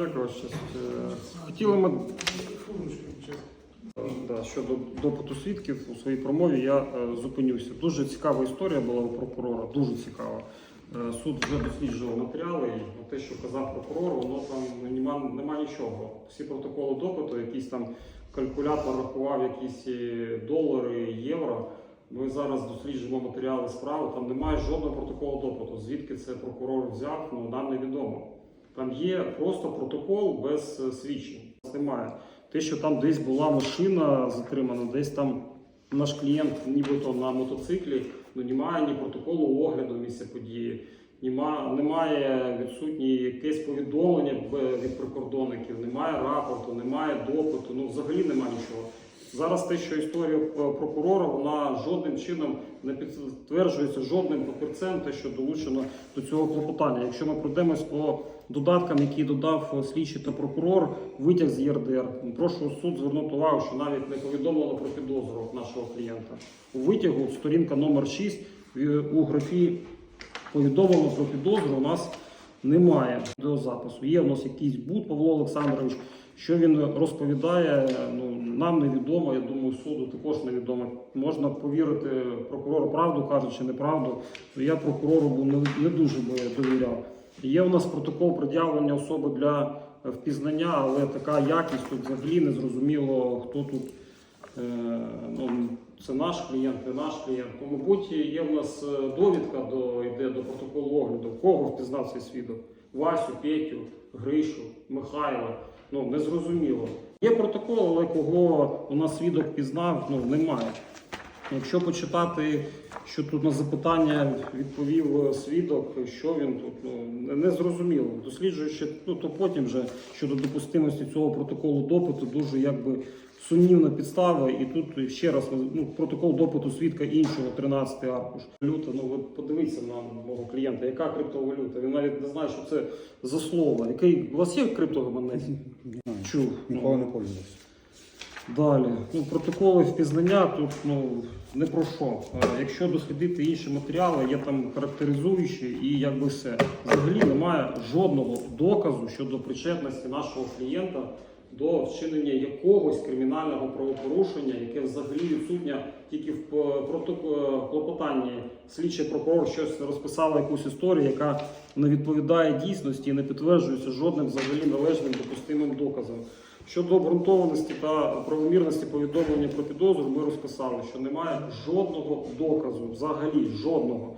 Дякую. Е, Хотіли ми да, щодо допиту свідків у своїй промові я е, зупинюся. Дуже цікава історія була у прокурора, дуже цікава. Е, Суд вже досліджував матеріали, і те, що казав прокурор, воно там нема, нема нічого. Всі протоколи допиту, якийсь там калькулятор рахував якісь долари, євро. Ми зараз досліджуємо матеріали справи. Там немає жодного протоколу допиту. Звідки це прокурор взяв, ну нам невідомо. Там є просто протокол без е, свідчень. Немає. Те, що там десь була машина затримана, десь там наш клієнт нібито на мотоциклі, ну немає ні протоколу огляду місця події, нема, немає відсутні якесь повідомлення від прикордонників, немає рапорту, немає допиту, ну взагалі немає нічого. Зараз те, що історія е, прокурора, вона жодним чином не підтверджується жодним папірцем, те, що долучено до цього клопотання. Якщо ми пройдемось по додаткам, які додав е, слідчий та прокурор, витяг з ЄРДР. Прошу суд звернути увагу, що навіть не повідомлено про підозру нашого клієнта. У витягу сторінка номер 6 у графі повідомлено про підозру у нас немає до запису. Є у нас якийсь буд Павло Олександрович. Що він розповідає, ну нам невідомо. Я думаю, суду також невідомо. Можна повірити прокурору правду, каже чи неправду. То я прокурору був не, не дуже би довіряв. Є у нас протокол пред'явлення особи для впізнання, але така якість тут взагалі не зрозуміло, хто тут. Е, ну, це наш клієнт, не наш клієнт. То, мабуть, є в нас е, довідка до йде до протоколу огляду. Кого впізнав цей свідок? Васю, Петю, Гришу, Михайла. Ну незрозуміло. Є протокол, але кого у нас свідок пізнав, ну немає. Якщо почитати, що тут на запитання відповів е, свідок, що він тут ну не-. Досліджуючи, ну то потім вже щодо допустимості цього протоколу допиту, дуже якби сумнівна підстава. І тут ще раз ну, протокол допиту свідка іншого, 13 аркуш. Валюта, ну ви подивіться на мого клієнта, яка криптовалюта? Він навіть не знає, що це за слово. Який у вас є криптогаманець? Чув. Ну, Ніколи не пользувався. Далі, ну, протоколи впізнання тут ну, не про що. Якщо дослідити інші матеріали, є там характеризуючі і якби все. Взагалі немає жодного доказу щодо причетності нашого клієнта до вчинення якогось кримінального правопорушення, яке взагалі відсутнє тільки в е, е, клопотанні. Слідчий прокурор щось розписала якусь історію, яка не відповідає дійсності і не підтверджується жодним взагалі належним допустимим доказом. Щодо обґрунтованості та правомірності повідомлення про підозру, ми розписали, що немає жодного доказу, взагалі жодного.